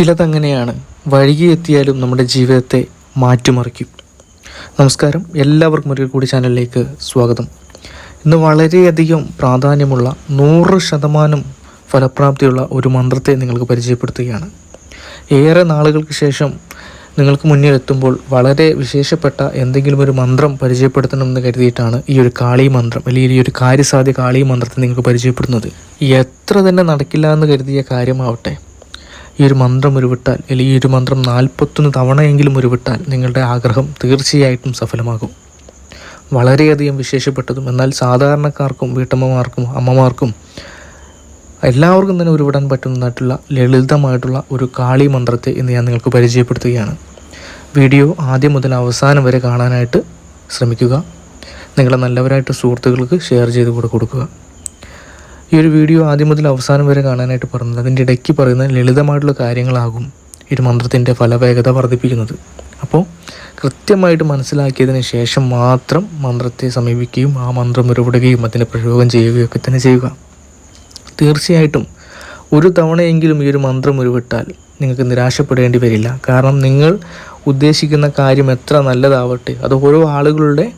ചിലതങ്ങനെയാണ്. വഴിയെത്തിയാലും നമ്മുടെ ജീവിതത്തെ മാറ്റിമറിക്കും. നമസ്കാരം. എല്ലാവർക്കും ഒരിക്കൽ കൂടി ചാനലിലേക്ക് സ്വാഗതം. ഇന്ന് വളരെയധികം പ്രാധാന്യമുള്ള നൂറ് ശതമാനം ഫലപ്രാപ്തിയുള്ള ഒരു മന്ത്രത്തെ നിങ്ങൾക്ക് പരിചയപ്പെടുത്തുകയാണ്. ഏറെ നാളുകൾക്ക് ശേഷം നിങ്ങൾക്ക് മുന്നിൽ എത്തുമ്പോൾ വളരെ വിശേഷപ്പെട്ട എന്തെങ്കിലും ഒരു മന്ത്രം പരിചയപ്പെടുത്തണമെന്ന് കരുതിയിട്ടാണ് ഈ ഒരു കാളി മന്ത്രം അല്ലെങ്കിൽ ഈ ഒരു കാര്യസാധ്യ കാളി മന്ത്രത്തെ നിങ്ങൾക്ക് പരിചയപ്പെടുന്നത്. എത്ര തന്നെ നടക്കില്ല എന്ന് കരുതിയ കാര്യമാവട്ടെ ഈ ഒരു മന്ത്രം ഉരുവിട്ടാൽ അല്ലെങ്കിൽ ഈ ഒരു മന്ത്രം നാൽപ്പത്തൊന്ന് തവണയെങ്കിലും ഉരുവിട്ടാൽ നിങ്ങളുടെ ആഗ്രഹം തീർച്ചയായിട്ടും സഫലമാകും. വളരെയധികം വിശേഷപ്പെട്ടതും എന്നാൽ സാധാരണക്കാർക്കും വീട്ടമ്മമാർക്കും അമ്മമാർക്കും എല്ലാവർക്കും തന്നെ ഉരുവിടാൻ പറ്റുന്നതായിട്ടുള്ള ലളിതമായിട്ടുള്ള ഒരു കാളി മന്ത്രത്തെ ഇന്ന് ഞാൻ നിങ്ങൾക്ക് പരിചയപ്പെടുത്തുകയാണ്. വീഡിയോ ആദ്യം മുതൽ അവസാനം വരെ കാണാനായിട്ട് ശ്രമിക്കുക. നിങ്ങളെ നല്ലവരായിട്ട് സുഹൃത്തുക്കൾക്ക് ഷെയർ ചെയ്ത് കൊടുക്കുക. ഈ ഒരു വീഡിയോ ആദ്യം മുതൽ അവസാനം വരെ കാണാനായിട്ട് പറഞ്ഞത് അതിന്റെ ഇടയ്ക്ക് പറയുന്ന ലളിതമായിട്ടുള്ള കാര്യങ്ങളാകും ഈ ഒരു മന്ത്രത്തിന്റെ ഫലവേഗത വർദ്ധിപ്പിക്കുന്നത്. അപ്പോൾ കൃത്യമായിട്ട് മനസ്സിലാക്കിയതിന് ശേഷം മാത്രം മന്ത്രത്തെ സമീപിക്കുകയും ആ മന്ത്രം ഉരുവിടുകയും അതിന്റെ പ്രയോഗം ചെയ്യുകയൊക്കെ തന്നെ ചെയ്യുക. തീർച്ചയായിട്ടും ഒരു തവണയെങ്കിലും ഈ ഒരു മന്ത്രം ഉരുവിട്ടാൽ നിങ്ങൾക്ക് നിരാശപ്പെടേണ്ടി വരില്ല. കാരണം നിങ്ങൾ ഉദ്ദേശിക്കുന്ന കാര്യം എത്ര നല്ലതാവട്ടെ അത് ഓരോ ആളുകളുടെ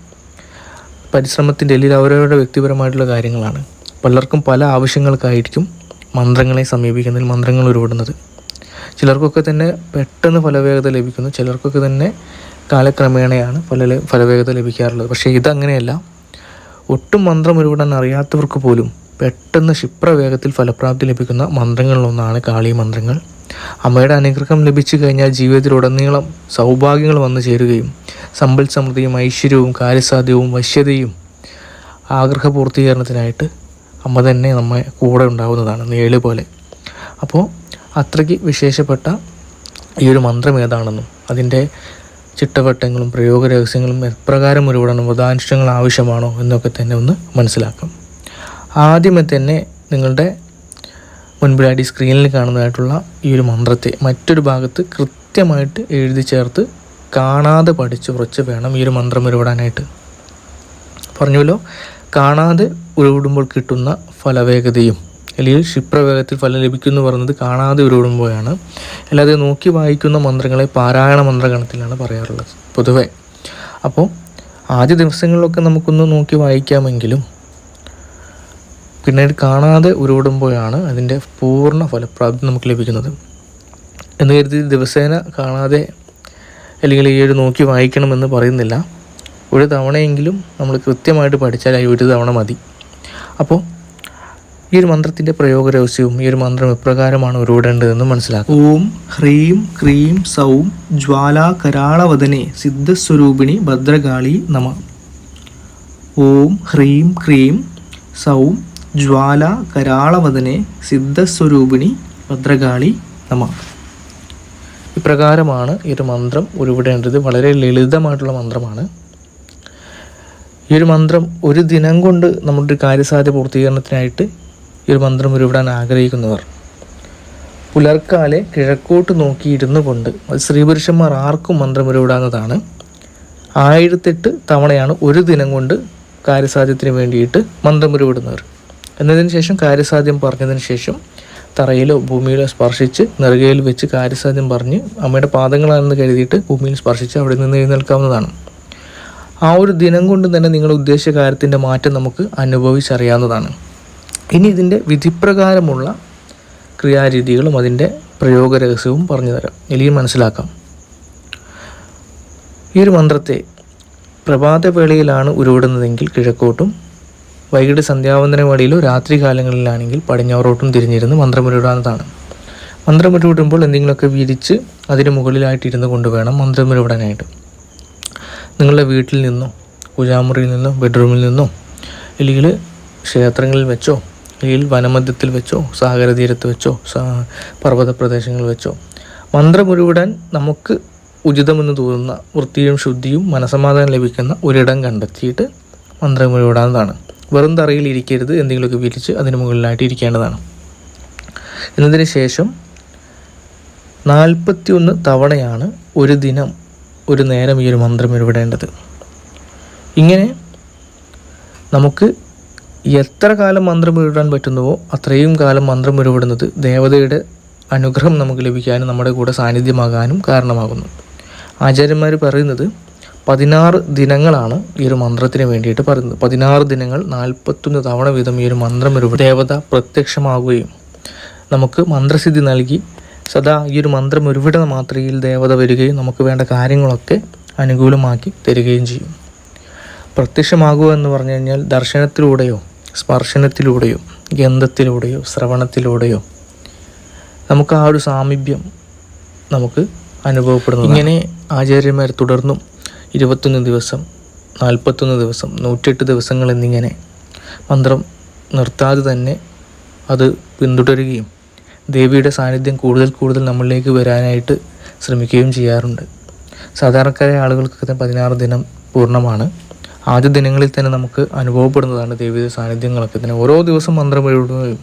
പരിശ്രമത്തിന്റെ അല്ലെങ്കിൽ അവരവരുടെ വ്യക്തിപരമായിട്ടുള്ള കാര്യങ്ങളാണ്. പലർക്കും പല ആവശ്യങ്ങൾക്കായിരിക്കും മന്ത്രങ്ങളെ സമീപിക്കുന്നതിൽ മന്ത്രങ്ങൾ ഉരുവിടുന്നത്. ചിലർക്കൊക്കെ തന്നെ പെട്ടെന്ന് ഫലവേഗത ലഭിക്കുന്നു. ചിലർക്കൊക്കെ തന്നെ കാലക്രമേണയാണ് ഫല ഫലവേഗത ലഭിക്കാറുള്ളത്. പക്ഷേ ഇതങ്ങനെയല്ല. ഒട്ടും മന്ത്രം ഉരുവിടാൻ അറിയാത്തവർക്ക് പോലും പെട്ടെന്ന് ക്ഷിപ്രവേഗത്തിൽ ഫലപ്രാപ്തി ലഭിക്കുന്ന മന്ത്രങ്ങളിലൊന്നാണ് കാളി മന്ത്രങ്ങൾ. അമ്മയുടെ അനുഗ്രഹം ലഭിച്ചു കഴിഞ്ഞാൽ ജീവിതത്തിലുടനീളം സൗഭാഗ്യങ്ങൾ വന്നു ചേരുകയും സമ്പൽ സമൃദ്ധിയും ഐശ്വര്യവും കാര്യസാധ്യവും വശ്യതയും ആഗ്രഹ പൂർത്തീകരണത്തിനായിട്ട് അമ്മ തന്നെ നമ്മെ കൂടെ ഉണ്ടാവുന്നതാണ് നേൾ പോലെ. അപ്പോൾ അത്രയ്ക്ക് വിശേഷപ്പെട്ട ഈ ഒരു മന്ത്രം ഏതാണെന്നും അതിന്റെ ചിട്ടവട്ടങ്ങളും പ്രയോഗ രഹസ്യങ്ങളും എപ്രകാരം ഒരുപാടാണ് വ്രതാനുഷ്ഠങ്ങൾ ആവശ്യമാണോ എന്നൊക്കെ തന്നെ ഒന്ന് മനസ്സിലാക്കാം. ആദ്യമേ തന്നെ നിങ്ങളുടെ മുൻപിലായിട്ട് ഈ സ്ക്രീനിൽ കാണുന്നതായിട്ടുള്ള ഈ ഒരു മന്ത്രത്തെ മറ്റൊരു ഭാഗത്ത് കൃത്യമായിട്ട് എഴുതി ചേർത്ത് കാണാതെ പഠിച്ച് ഉറച്ച് വേണം ഈ ഒരു മന്ത്രം ഒരുപാടാനായിട്ട് പറഞ്ഞുവല്ലോ കാണാതെ ഉരുവിടുമ്പോൾ കിട്ടുന്ന ഫലവേഗതയും അല്ലെങ്കിൽ ക്ഷിപ്രവേഗത്തിൽ ഫലം ലഭിക്കുന്നു പറയുന്നത് കാണാതെ ഉരുവിടുമ്പോഴാണ്. അല്ലാതെ നോക്കി വായിക്കുന്ന മന്ത്രങ്ങളെ പാരായണ മന്ത്രഗണത്തിലാണ് പറയാറുള്ളത് പൊതുവെ. അപ്പോൾ ആദ്യ ദിവസങ്ങളിലൊക്കെ നമുക്കൊന്ന് നോക്കി വായിക്കാമെങ്കിലും പിന്നീട് കാണാതെ ഉരുവിടുമ്പോഴാണ് അതിന്റെ പൂർണ ഫലപ്രാപ്തി നമുക്ക് ലഭിക്കുന്നത്. എന്ന് കരുതി ദിവസേന കാണാതെ അല്ലെങ്കിൽ ഈ ഒരു നോക്കി വായിക്കണമെന്ന് പറയുന്നില്ല. ഒരു തവണയെങ്കിലും നമ്മൾ കൃത്യമായിട്ട് പഠിച്ചാൽ ഈ ഒരു തവണ മതി. അപ്പോൾ ഈ ഒരു മന്ത്രത്തിന്റെ പ്രയോഗ രഹസ്യവും ഈ ഒരു മന്ത്രം എപ്രകാരമാണ് ഉരുവിടേണ്ടതെന്നും മനസ്സിലാക്കും ഓം ഹ്രീം ക്രീം സൗം ജ്വാല കരാളവദനെ സിദ്ധസ്വരൂപിണി ഭദ്രകാളി നമ. ഓം ഹ്രീം ക്രീം സൗം ജ്വാല കരാളവദനെ സിദ്ധസ്വരൂപിണി ഭദ്രകാളി നമ. ഇപ്രകാരമാണ് ഈ ഒരു മന്ത്രം ഉരുവിടേണ്ടത്. വളരെ ലളിതമായിട്ടുള്ള മന്ത്രമാണ്. ഈ ഒരു മന്ത്രം ഒരു ദിനം കൊണ്ട് നമ്മുടെ കാര്യസാധ്യ പൂർത്തീകരണത്തിനായിട്ട് ഈ ഒരു മന്ത്രം ഉരുവിടാൻ ആഗ്രഹിക്കുന്നവർ പുലർക്കാലെ കിഴക്കോട്ട് നോക്കിയിരുന്നു കൊണ്ട് സ്ത്രീപുരുഷന്മാർ ആർക്കും മന്ത്രം ഉരുവിടാവുന്നതാണ് ആയിരത്തെട്ട് തവണയാണ് ഒരു ദിനം കൊണ്ട് കാര്യസാധ്യത്തിന് വേണ്ടിയിട്ട് മന്ത്രം ഉരുവിടുന്നവർ. എന്നതിന് ശേഷം കാര്യസാധ്യം പറഞ്ഞതിന് ശേഷം തറയിലോ ഭൂമിയിലോ സ്പർശിച്ച് നെറുകയിൽ വെച്ച് കാര്യസാധ്യം പറഞ്ഞ് അമ്മയുടെ പാദങ്ങളാണെന്ന് കരുതിയിട്ട് ഭൂമിയിൽ സ്പർശിച്ച് അവിടെ നിന്ന് എഴുന്നേൽക്കാവുന്നതാണ്. ആ ഒരു ദിനം കൊണ്ട് തന്നെ നിങ്ങൾ ഉദ്ദേശിച്ച കാര്യത്തിന്റെ മാറ്റം നമുക്ക് അനുഭവിച്ചറിയാവുന്നതാണ്. ഇനി ഇതിന്റെ വിധിപ്രകാരമുള്ള ക്രിയാരീതികളും അതിന്റെ പ്രയോഗ രഹസ്യവും പറഞ്ഞു തരാം. എലിയും മനസ്സിലാക്കാം. ഈ ഒരു മന്ത്രത്തെ പ്രഭാതവേളയിലാണ് ഉരുവിടുന്നതെങ്കിൽ കിഴക്കോട്ടും വൈകിട്ട് സന്ധ്യാവന്തന വേളയിലോ രാത്രി കാലങ്ങളിലാണെങ്കിൽ പടിഞ്ഞാറോട്ടും തിരിഞ്ഞിരുന്ന് മന്ത്രമുരുവിടാവുന്നതാണ് മന്ത്രമുരുവിടുമ്പോൾ എന്തെങ്കിലുമൊക്കെ വിരിച്ച് അതിന് മുകളിലായിട്ട് ഇരുന്ന് കൊണ്ട് വേണം മന്ത്രമുരുവിടാനായിട്ട് നിങ്ങളുടെ വീട്ടിൽ നിന്നോ പൂജാമുറിയിൽ നിന്നോ ബെഡ്റൂമിൽ നിന്നോ അല്ലെങ്കിൽ ക്ഷേത്രങ്ങളിൽ വെച്ചോ അല്ലെങ്കിൽ വനമധ്യത്തിൽ വെച്ചോ സാഗര തീരത്ത് വെച്ചോ പർവത പ്രദേശങ്ങളിൽ വെച്ചോ മന്ത്രമുരുവിടാൻ നമുക്ക് ഉചിതമെന്ന് തോന്നുന്ന വൃത്തിയും ശുദ്ധിയും മനസമാധാനം ലഭിക്കുന്ന ഒരിടം കണ്ടെത്തിയിട്ട് മന്ത്രമുരുവിടാവുന്നതാണ് വെറും തറയിൽ ഇരിക്കരുത് എന്തെങ്കിലുമൊക്കെ വിരിച്ച് അതിന് മുകളിലായിട്ട് ഇരിക്കേണ്ടതാണ്. എന്നതിന് ശേഷം നാൽപ്പത്തിയൊന്ന് തവണയാണ് ഒരു ദിനം ഒരു നേരം ഈ ഒരു മന്ത്രം ഉരുവിടേണ്ടത് ഇങ്ങനെ നമുക്ക് എത്ര കാലം മന്ത്രം ഉരുവിടാൻ പറ്റുന്നുവോ അത്രയും കാലം മന്ത്രം ഉരുവിടുന്നത് ദേവതയുടെ അനുഗ്രഹം നമുക്ക് ലഭിക്കാനും നമ്മുടെ കൂടെ സാന്നിധ്യമാകാനും കാരണമാകുന്നു. ആചാര്യന്മാർ പറയുന്നത് പതിനാറ് ദിനങ്ങളാണ് ഈ ഒരു മന്ത്രത്തിന് വേണ്ടിയിട്ട് പറയുന്നത്. പതിനാറ് ദിനങ്ങൾ നാൽപ്പത്തൊന്ന് തവണ വീതം ഈ ഒരു മന്ത്രം ഒരു ദേവത പ്രത്യക്ഷമാവുകയും നമുക്ക് മന്ത്രസിദ്ധി നൽകി സദാ ഈ ഒരു മന്ത്രം ഒരുവിട മാത്രയിൽ ദേവത വരികയും നമുക്ക് വേണ്ട കാര്യങ്ങളൊക്കെ അനുകൂലമാക്കി തരികയും ചെയ്യും. പ്രത്യക്ഷമാകുക എന്ന് പറഞ്ഞു കഴിഞ്ഞാൽ ദർശനത്തിലൂടെയോ സ്പർശനത്തിലൂടെയോ ഗന്ധത്തിലൂടെയോ ശ്രവണത്തിലൂടെയോ നമുക്ക് ആ ഒരു സാമീപ്യം നമുക്ക് അനുഭവപ്പെടുന്നു ഇങ്ങനെ ആചാര്യന്മാർ തുടർന്നും ഇരുപത്തൊന്ന് ദിവസം നാൽപ്പത്തൊന്ന് ദിവസം നൂറ്റെട്ട് ദിവസങ്ങൾ എന്നിങ്ങനെ മന്ത്രം നിർത്താതെ തന്നെ അത് പിന്തുടരുകയും ദേവിയുടെ സാന്നിധ്യം കൂടുതൽ കൂടുതൽ നമ്മളിലേക്ക് വരാനായിട്ട് ശ്രമിക്കുകയും ചെയ്യാറുണ്ട്. സാധാരണക്കാരായ ആളുകൾക്ക് പതിനാറ് ദിനം പൂർണമാണ്. ആദ്യ ദിനങ്ങളിൽ തന്നെ നമുക്ക് അനുഭവപ്പെടുന്നതാണ് ദേവിയുടെ സാന്നിധ്യങ്ങളൊക്കെ. തന്നെ ഓരോ ദിവസം മന്ത്രം എഴുതുകയും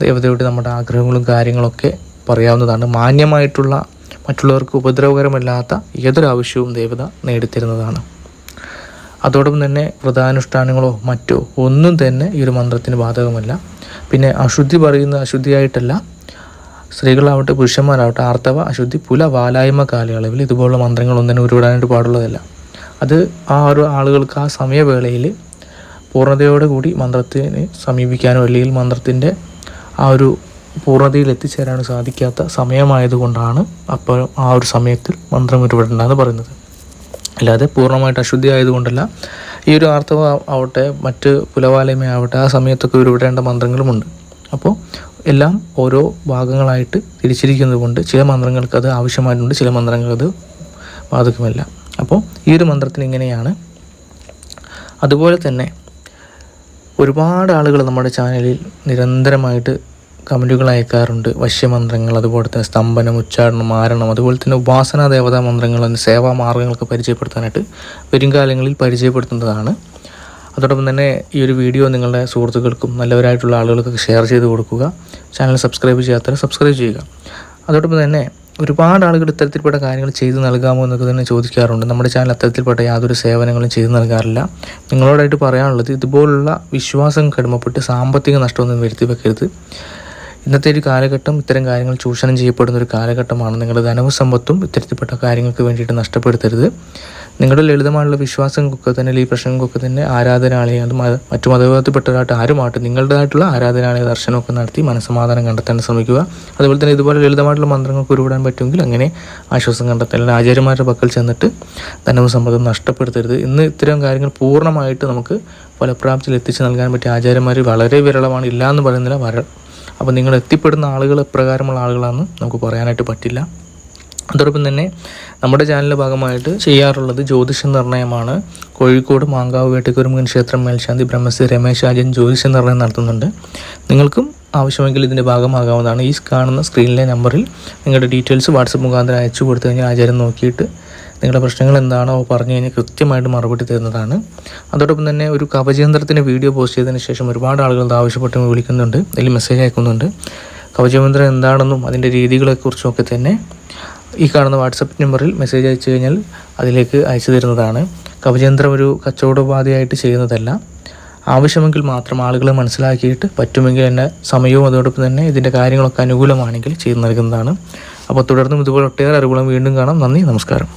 ദേവതയുടെ നമ്മുടെ ആഗ്രഹങ്ങളും കാര്യങ്ങളൊക്കെ പറയാവുന്നതാണ്. മാന്യമായിട്ടുള്ള മറ്റുള്ളവർക്ക് ഉപദ്രവകരമല്ലാത്ത ഏതൊരു ആവശ്യവും ദേവത നേടിത്തരുന്നതാണ്. അതോടൊപ്പം തന്നെ വ്രതാനുഷ്ഠാനങ്ങളോ മറ്റോ ഒന്നും തന്നെ ഈ ഒരു മന്ത്രത്തിന് ബാധകമല്ല. പിന്നെ അശുദ്ധി പറയുന്ന അശുദ്ധിയായിട്ടല്ല സ്ത്രീകളാവട്ടെ പുരുഷന്മാരാവട്ടെ ആർത്തവ അശുദ്ധി പുല വാലായ്മ കാലയളവിൽ ഇതുപോലുള്ള മന്ത്രങ്ങളൊന്നും തന്നെ ഉരുവിടാനായിട്ട് പാടുള്ളതല്ല. അത് ആ ഒരു ആളുകൾക്ക് ആ സമയവേളയിൽ പൂർണതയോടെ കൂടി മന്ത്രത്തിനെ സമീപിക്കാനോ അല്ലെങ്കിൽ മന്ത്രത്തിന്റെ ആ ഒരു പൂർണതയിൽ എത്തിച്ചേരാനോ സാധിക്കാത്ത സമയമായതുകൊണ്ടാണ് അപ്പോൾ ആ ഒരു സമയത്തിൽ മന്ത്രം ഉരുവിടേണ്ടതെന്ന് പറയുന്നത്. അല്ലാതെ പൂർണമായിട്ട് അശുദ്ധി ആയതുകൊണ്ടല്ല ഈ ഒരു ആർത്തവ ആവട്ടെ മറ്റ് പുലവാലയമയാവട്ടെ ആ സമയത്തൊക്കെ ഉരുവിടേണ്ട മന്ത്രങ്ങളുമുണ്ട്. അപ്പോൾ എല്ലാം ഓരോ ഭാഗങ്ങളായിട്ട് തിരിച്ചിരിക്കുന്നത് കൊണ്ട് ചില മന്ത്രങ്ങൾക്ക് അത് ആവശ്യമായിട്ടുണ്ട് ചില മന്ത്രങ്ങൾക്ക് അത് ബാധകമല്ല. അപ്പോൾ ഈ ഒരു മന്ത്രത്തിന് ഇങ്ങനെയാണ്. അതുപോലെ തന്നെ ഒരുപാട് ആളുകൾ നമ്മുടെ ചാനലിൽ നിരന്തരമായിട്ട് കമന്റുകൾ അയക്കാറുണ്ട്. വശ്യമന്ത്രങ്ങൾ അതുപോലെ തന്നെ സ്തംഭനം ഉച്ചാടനം മാരണം അതുപോലെ തന്നെ ഉപാസനാ ദേവതാ മന്ത്രങ്ങൾ സേവാ മാർഗങ്ങളൊക്കെ പരിചയപ്പെടുത്താനായിട്ട് വരും കാലങ്ങളിൽ പരിചയപ്പെടുത്തുന്നതാണ്. അതോടൊപ്പം തന്നെ ഈ ഒരു വീഡിയോ നിങ്ങളുടെ സുഹൃത്തുക്കൾക്കും നല്ലവരായിട്ടുള്ള ആളുകൾക്കൊക്കെ ഷെയർ ചെയ്ത് കൊടുക്കുക. ചാനൽ സബ്സ്ക്രൈബ് ചെയ്യാത്തവരെ സബ്സ്ക്രൈബ് ചെയ്യുക. അതോടൊപ്പം തന്നെ ഒരുപാട് ആളുകൾ ഇത്തരത്തിൽപ്പെട്ട കാര്യങ്ങൾ ചെയ്തു നൽകാമോ എന്നൊക്കെ തന്നെ ചോദിക്കാറുണ്ട്. നമ്മുടെ ചാനൽ അത്തരത്തിൽപ്പെട്ട യാതൊരു സേവനങ്ങളും ചെയ്തു നൽകാറില്ല. നിങ്ങളോടായിട്ട് പറയാനുള്ളത് ഇതുപോലുള്ള വിശ്വാസം കടുമപ്പെട്ട് സാമ്പത്തിക നഷ്ടമൊന്നും വരുത്തി വെക്കരുത് ഇന്നത്തെ ഒരു കാലഘട്ടം ഇത്തരം കാര്യങ്ങൾ ചൂഷണം ചെയ്യപ്പെടുന്ന ഒരു കാലഘട്ടമാണ്. നിങ്ങളുടെ ധനവും സമ്പത്തും ഇത്തരത്തിൽപ്പെട്ട കാര്യങ്ങൾക്ക് വേണ്ടിയിട്ട് നഷ്ടപ്പെടുത്തരുത്. നിങ്ങളുടെ ലളിതമായുള്ള വിശ്വാസങ്ങൾക്കൊക്കെ തന്നെ ഈ പ്രശ്നങ്ങൾക്കൊക്കെ തന്നെ ആരാധനാലയം മറ്റു മതവിധത്തിൽപ്പെട്ടവരായിട്ട് ആരുമായിട്ട് നിങ്ങളുടേതായിട്ടുള്ള ആരാധനാലയ ദർശനമൊക്കെ നടത്തി മനസ്സമാധാനം കണ്ടെത്താൻ ശ്രമിക്കുക. അതുപോലെ തന്നെ ഇതുപോലെ ലളിതമായിട്ടുള്ള മന്ത്രങ്ങൾക്ക് ഉരുവിടാൻ പറ്റുമെങ്കിൽ അങ്ങനെ ആശ്വാസം കണ്ടെത്താൻ ആചാര്യന്മാരുടെ പക്കൽ ചെന്നിട്ട് ധനവും സമ്പത്തും നഷ്ടപ്പെടുത്തരുത്. ഇന്ന് ഇത്തരം കാര്യങ്ങൾ പൂർണമായിട്ട് നമുക്ക് ഫലപ്രാപ്തിയിൽ എത്തിച്ചു നൽകാൻ പറ്റിയ ആചാര്യന്മാർ വളരെ വിരളമാണ്. ഇല്ല എന്ന് പറയുന്നില്ല അപ്പോൾ നിങ്ങൾ എത്തിപ്പെടുന്ന ആളുകൾ എപ്രകാരമുള്ള ആളുകളാണെന്ന് നമുക്ക് പറയാനായിട്ട് പറ്റില്ല. അതോടൊപ്പം തന്നെ നമ്മുടെ ചാനലിന്റെ ഭാഗമായിട്ട് ചെയ്യാറുള്ളത് ജ്യോതിഷ നിർണയമാണ്. കോഴിക്കോട് മാങ്കാവ് വേട്ടക്കുരുമുഖൻ ക്ഷേത്രം മേൽശാന്തി ബ്രഹ്മശ്രീ രമേശ് ആചൻ ജ്യോതിഷ നിർണയം നടത്തുന്നുണ്ട്. നിങ്ങൾക്കും ആവശ്യമെങ്കിൽ ഇതിന്റെ ഭാഗമാകാവുന്നതാണ്. ഈ കാണുന്ന സ്ക്രീനിലെ നമ്പറിൽ നിങ്ങളുടെ ഡീറ്റെയിൽസ് വാട്സപ്പ് മുഖാന്തരം അയച്ചു കൊടുത്തു കഴിഞ്ഞാൽ ആചാരം നോക്കിയിട്ട് നിങ്ങളുടെ പ്രശ്നങ്ങൾ എന്താണോ പറഞ്ഞു കഴിഞ്ഞാൽ കൃത്യമായിട്ട് മറുപടി തരുന്നതാണ്. അതോടൊപ്പം തന്നെ ഒരു കവചയന്ത്രത്തിന്റെ വീഡിയോ പോസ്റ്റ് ചെയ്തതിന് ശേഷം ഒരുപാട് ആളുകൾ ആവശ്യപ്പെട്ട് വിളിക്കുന്നുണ്ട്. അതിൽ മെസ്സേജ് അയക്കുന്നുണ്ട്. കവചയന്ത്രം എന്താണെന്നും അതിന്റെ രീതികളെക്കുറിച്ചും ഒക്കെ തന്നെ ഈ കാണുന്ന വാട്സപ്പ് നമ്പറിൽ മെസ്സേജ് അയച്ചു കഴിഞ്ഞാൽ അതിലേക്ക് അയച്ചു തരുന്നതാണ്. കവചയന്ത്രം ഒരു കച്ചവടോപാധിയായിട്ട് ചെയ്യുന്നതല്ല. ആവശ്യമെങ്കിൽ മാത്രം ആളുകളെ മനസ്സിലാക്കിയിട്ട് പറ്റുമെങ്കിൽ എന്റെ സമയവും അതോടൊപ്പം തന്നെ ഇതിന്റെ കാര്യങ്ങളൊക്കെ അനുകൂലമാണെങ്കിൽ ചെയ്തു നൽകുന്നതാണ്. അപ്പോൾ തുടർന്നും ഇതുപോലെ ഒട്ടേറെ അറിവുകളും വീണ്ടും കാണാം. നന്ദി നമസ്കാരം.